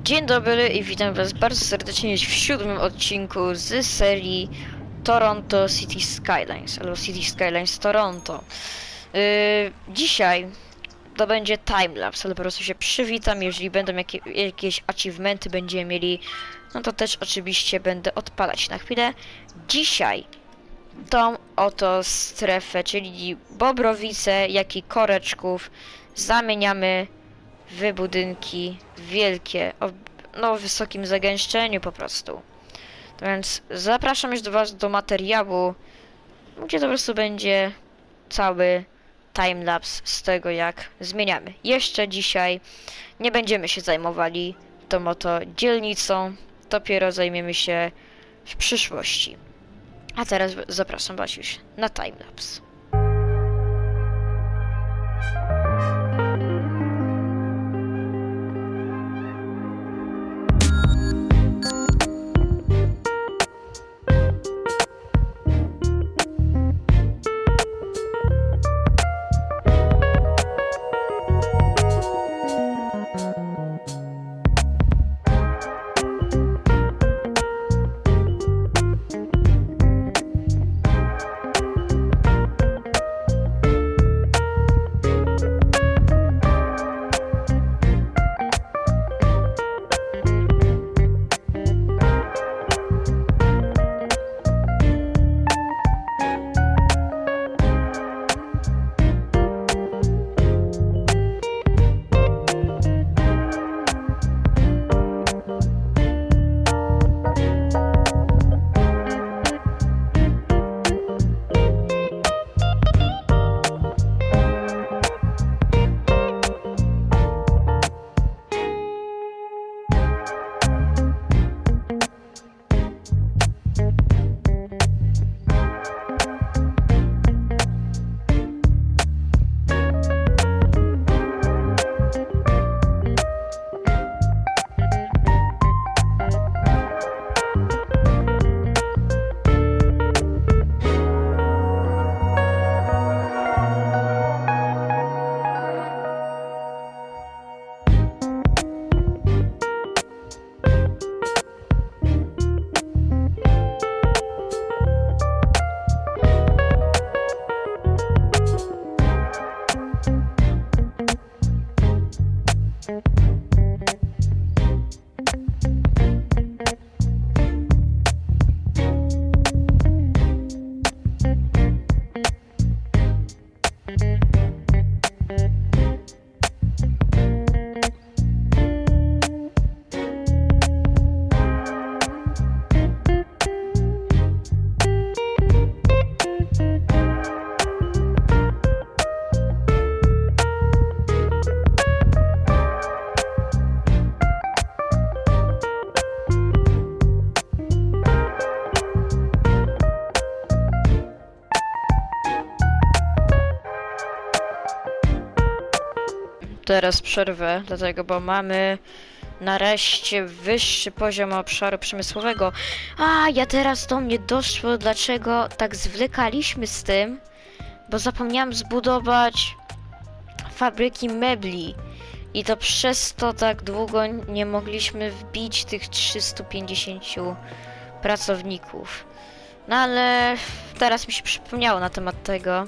Dzień dobry i witam was bardzo serdecznie w siódmym odcinku z serii Toronto City Skylines, albo City Skylines Toronto. Yy, dzisiaj to będzie timelapse, ale po prostu się przywitam, jeżeli będą jakie, jakieś achievementy będziemy mieli, no to też oczywiście będę odpalać na chwilę. Dzisiaj tą oto strefę, czyli Bobrowice, jak i Koreczków zamieniamy w budynki wielkie, o no, wysokim zagęszczeniu po prostu. To więc zapraszam już do Was do materiału, gdzie to po prostu będzie cały timelapse z tego, jak zmieniamy. Jeszcze dzisiaj nie będziemy się zajmowali tą oto dzielnicą, dopiero zajmiemy się w przyszłości. A teraz zapraszam Was już na timelapse. Teraz przerwę, dlatego, bo mamy nareszcie wyższy poziom obszaru przemysłowego. A, ja teraz do mnie doszło, dlaczego tak zwlekaliśmy z tym, bo zapomniałam zbudować fabryki mebli. I to przez to tak długo nie mogliśmy wbić tych 350 pracowników. No ale teraz mi się przypomniało na temat tego.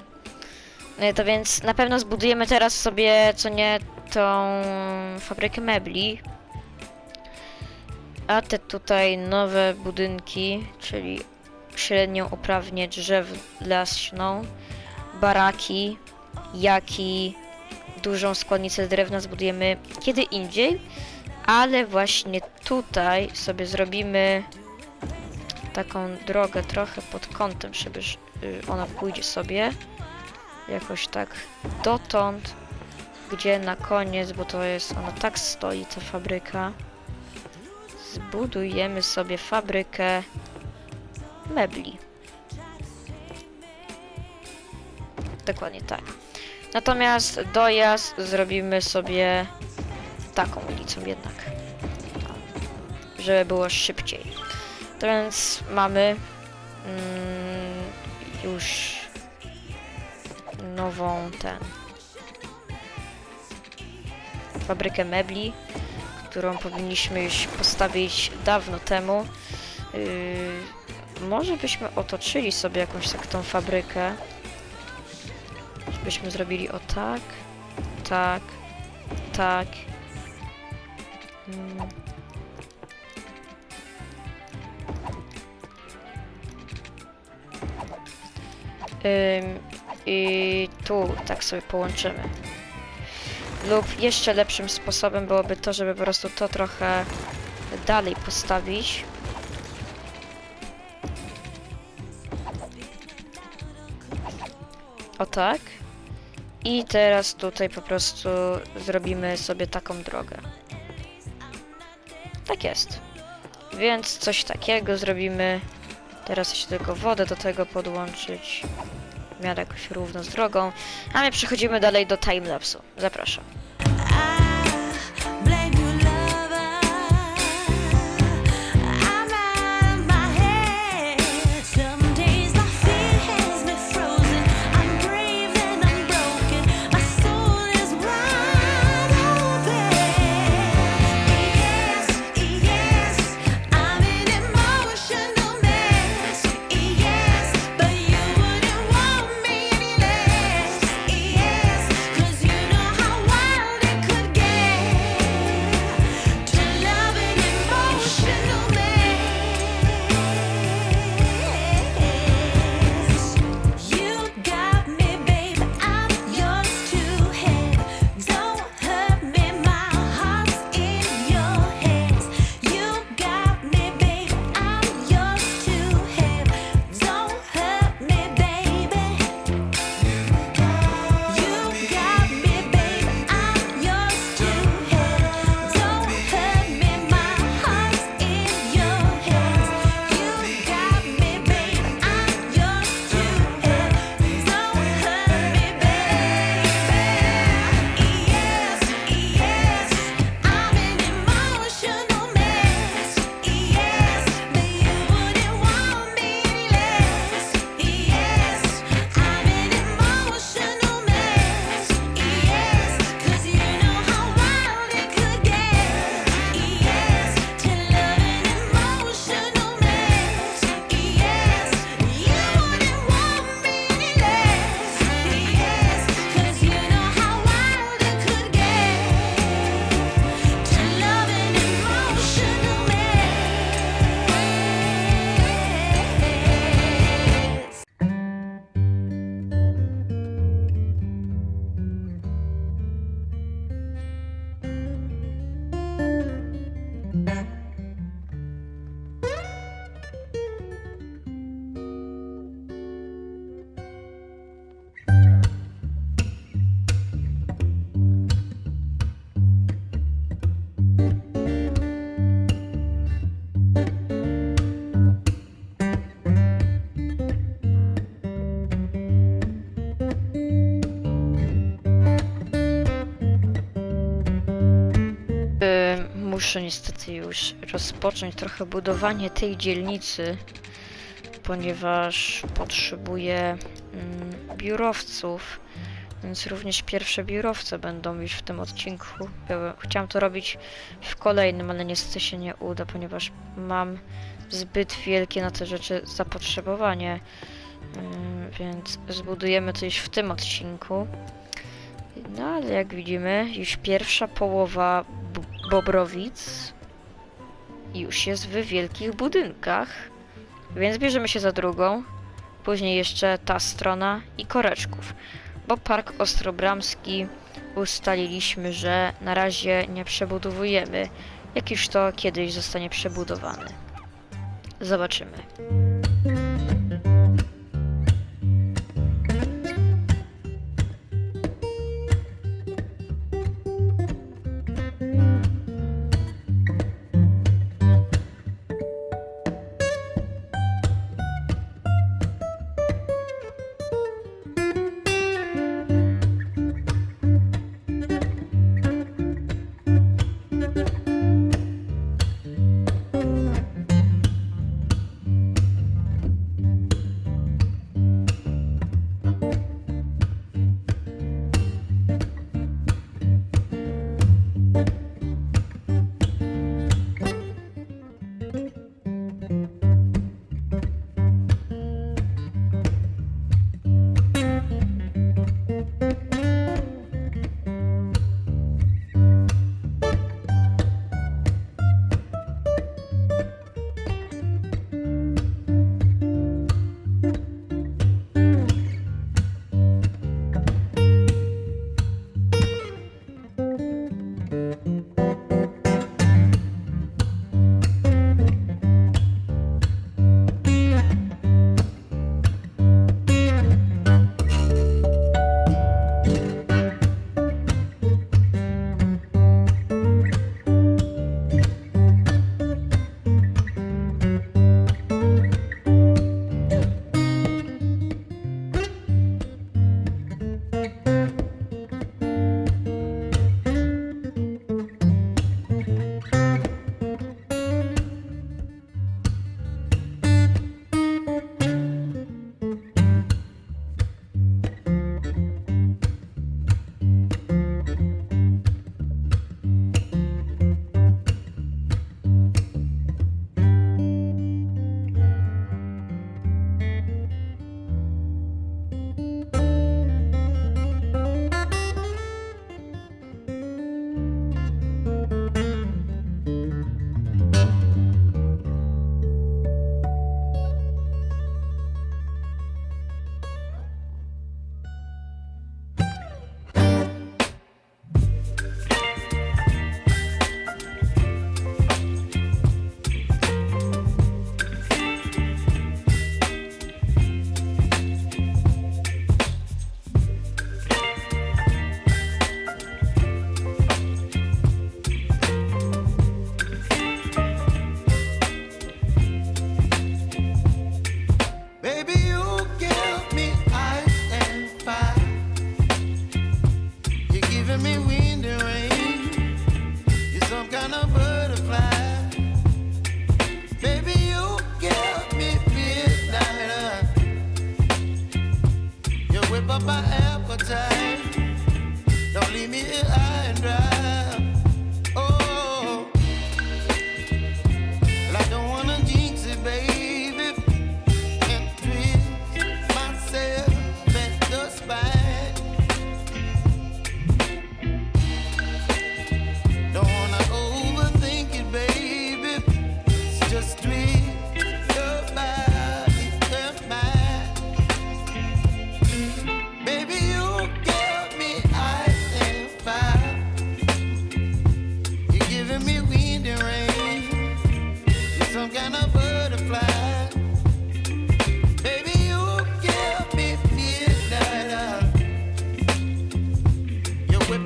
No to więc na pewno zbudujemy teraz sobie, co nie, tą fabrykę mebli. A te tutaj nowe budynki, czyli średnią uprawnię drzew leśną, baraki, jak i dużą składnicę drewna zbudujemy kiedy indziej, ale właśnie tutaj sobie zrobimy taką drogę trochę pod kątem, żeby y, ona pójdzie sobie jakoś tak dotąd, gdzie na koniec, bo to jest, ona tak stoi, ta fabryka. Zbudujemy sobie fabrykę mebli. Dokładnie tak. Natomiast dojazd zrobimy sobie taką ulicą jednak. Żeby było szybciej. To więc mamy mm, już nową ten fabrykę mebli, którą powinniśmy już postawić dawno temu. Yy, może byśmy otoczyli sobie jakąś tak tą fabrykę. Żebyśmy zrobili o tak, tak, tak. Mm. I tu tak sobie połączymy. Lub jeszcze lepszym sposobem byłoby to, żeby po prostu to trochę dalej postawić. O tak. I teraz tutaj po prostu zrobimy sobie taką drogę. Tak jest. Więc coś takiego zrobimy. Teraz jeszcze tylko wodę do tego podłączyć. W miarę jakoś równo z drogą. A my przechodzimy dalej do timelapsu. Zapraszam. Muszę niestety już rozpocząć trochę budowanie tej dzielnicy, ponieważ potrzebuję mm, biurowców, więc również pierwsze biurowce będą już w tym odcinku. Ja Chciałam to robić w kolejnym, ale niestety się nie uda, ponieważ mam zbyt wielkie na te rzeczy zapotrzebowanie, Ym, więc zbudujemy to już w tym odcinku. No ale jak widzimy, już pierwsza połowa Bobrowic już jest w wielkich budynkach. Więc bierzemy się za drugą. Później jeszcze ta strona i koreczków. Bo Park Ostrobramski ustaliliśmy, że na razie nie przebudowujemy. Jak już to kiedyś zostanie przebudowany. Zobaczymy. I and I.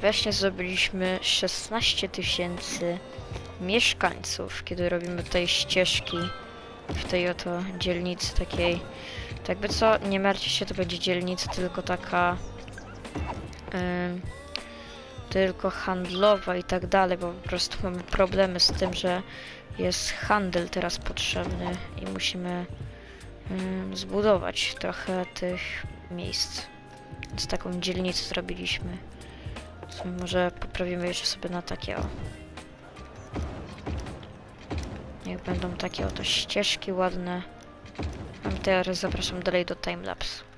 Właśnie zrobiliśmy 16 tysięcy mieszkańców, kiedy robimy tej ścieżki w tej oto dzielnicy takiej. Tak jakby co, nie martwcie się, to będzie dzielnica tylko taka... Yy, tylko handlowa i tak dalej, bo po prostu mamy problemy z tym, że jest handel teraz potrzebny i musimy yy, zbudować trochę tych miejsc. Więc taką dzielnicę zrobiliśmy. Może poprawimy jeszcze sobie na takie o. Niech będą takie oto ścieżki ładne. MTR zapraszam dalej do timelapse.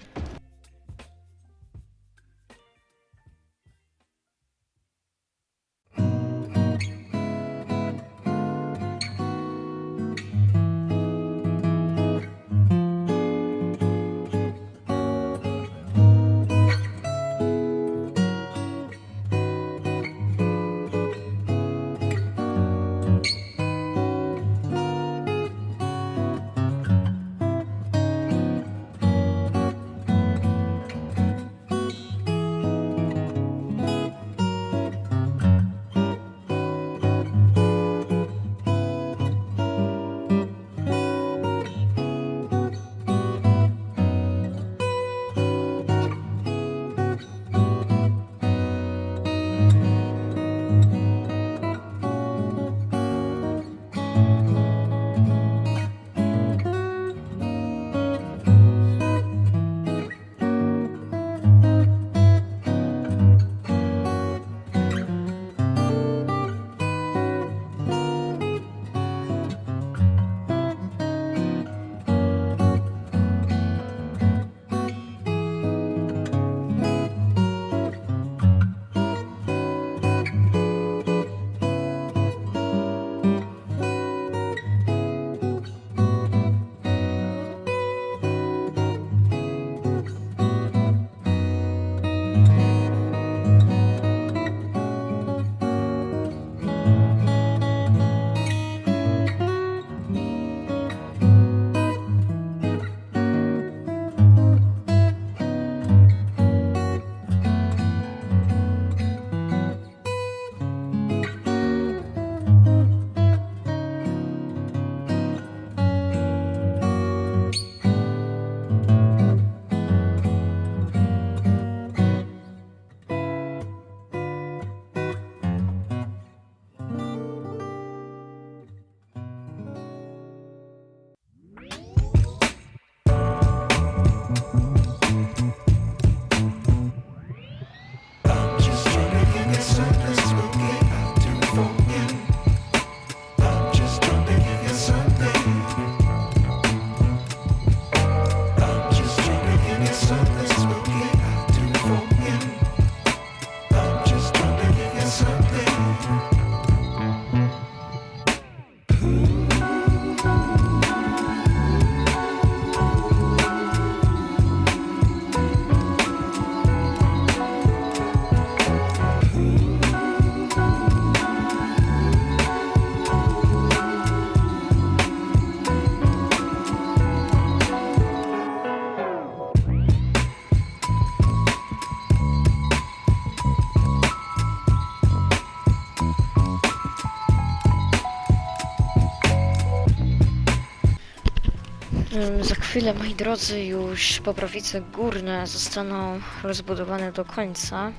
Za chwilę, moi drodzy, już Bobrowice Górne zostaną rozbudowane do końca.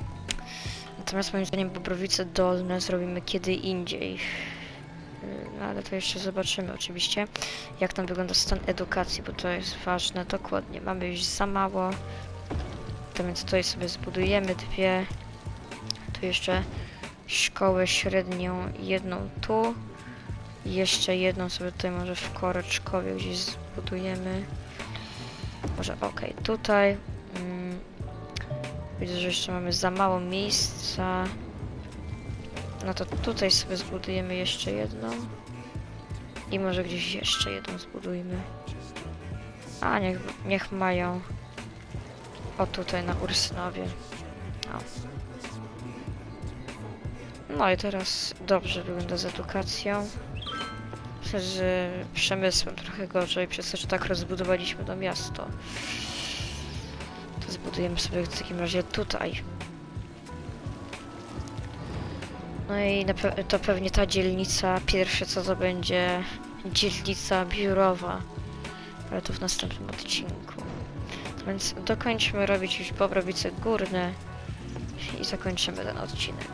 Natomiast moim zdaniem Bobrowice Dolne zrobimy kiedy indziej. No ale to jeszcze zobaczymy oczywiście, jak tam wygląda stan edukacji, bo to jest ważne. Dokładnie, mamy już za mało. To więc tutaj sobie zbudujemy dwie. Tu jeszcze szkołę średnią, jedną tu. Jeszcze jedną sobie tutaj może w Koreczkowie gdzieś zbudujemy. Może okej, tutaj. Mm. Widzę, że jeszcze mamy za mało miejsca. No to tutaj sobie zbudujemy jeszcze jedną. I może gdzieś jeszcze jedną zbudujmy. A niech, niech mają. O tutaj na Ursynowie. O. No i teraz dobrze wygląda z edukacją. Myślę, że przemysłem trochę gorzej, przez to, że tak rozbudowaliśmy to miasto. To zbudujemy sobie w takim razie tutaj. No i to pewnie ta dzielnica pierwsze co to będzie dzielnica biurowa. Ale to w następnym odcinku. Więc dokończmy robić już Bobrowice Górne i zakończymy ten odcinek.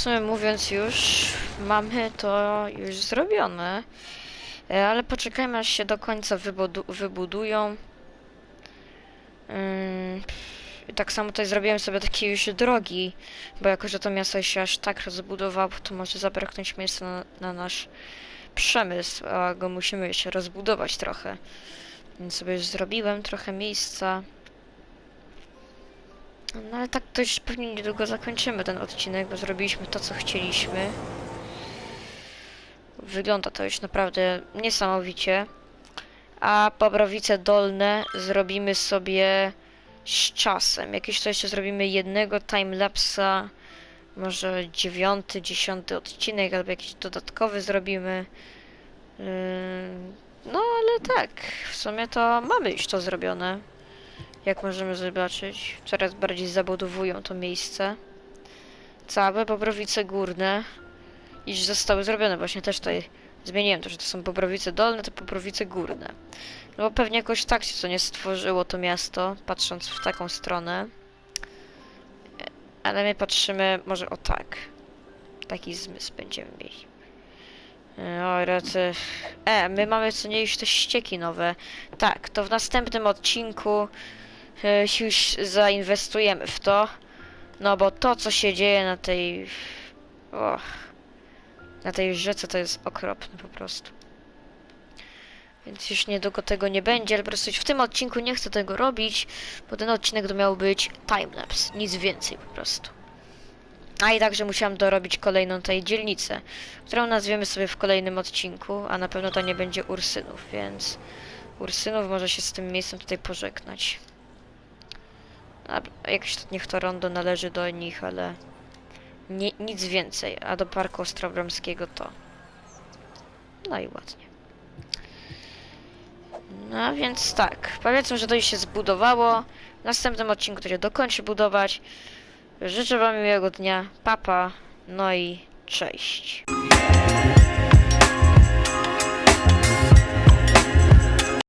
W sumie mówiąc już, mamy to już zrobione. Y, Ale poczekajmy aż się do końca wybudu wybudują. I tak samo tutaj zrobiłem sobie takie już drogi, bo jako, że to miasto się aż tak rozbudowało, to może zabraknąć miejsca na, na nasz przemysł, a go musimy jeszcze rozbudować trochę. Więc sobie już zrobiłem trochę miejsca. No ale tak już pewnie niedługo zakończymy ten odcinek, bo zrobiliśmy to, co chcieliśmy. Wygląda to już naprawdę niesamowicie. A Bobrowice Dolne zrobimy sobie z czasem. Jakieś to jeszcze zrobimy jednego timelapsa. Może dziewiąty, dziesiąty odcinek, albo jakiś dodatkowy zrobimy. Yy, No ale tak, w sumie to mamy już to zrobione. Jak możemy zobaczyć, coraz bardziej zabudowują to miejsce. Całe Bobrowice Górne iż zostały zrobione. Właśnie też tutaj zmieniłem to, że to są Bobrowice Dolne, to Bobrowice Górne. No bo pewnie jakoś tak się co nie stworzyło to miasto, patrząc w taką stronę. Ale my patrzymy może o tak. Taki zmysł będziemy mieli. E, O, racy. E, my mamy co nie już te ścieki nowe. Tak, to w następnym odcinku już zainwestujemy w to. No bo to, co się dzieje na tej... O, na tej rzece to jest okropne po prostu. Więc już niedługo tego nie będzie, ale po prostu w tym odcinku nie chcę tego robić, bo ten odcinek to miał być timelapse, nic więcej po prostu. A i także musiałam dorobić kolejną tej dzielnicę, którą nazwiemy sobie w kolejnym odcinku, a na pewno to nie będzie Ursynów, więc Ursynów może się z tym miejscem tutaj pożegnać. A jakoś to niech to rondo należy do nich, ale nie, nic więcej, a do Parku Ostrobramskiego to. No i ładnie. No więc tak, powiedzmy, że to już się zbudowało. W następnym odcinku to się dokończy budować. Życzę Wam miłego dnia, papa, no i cześć.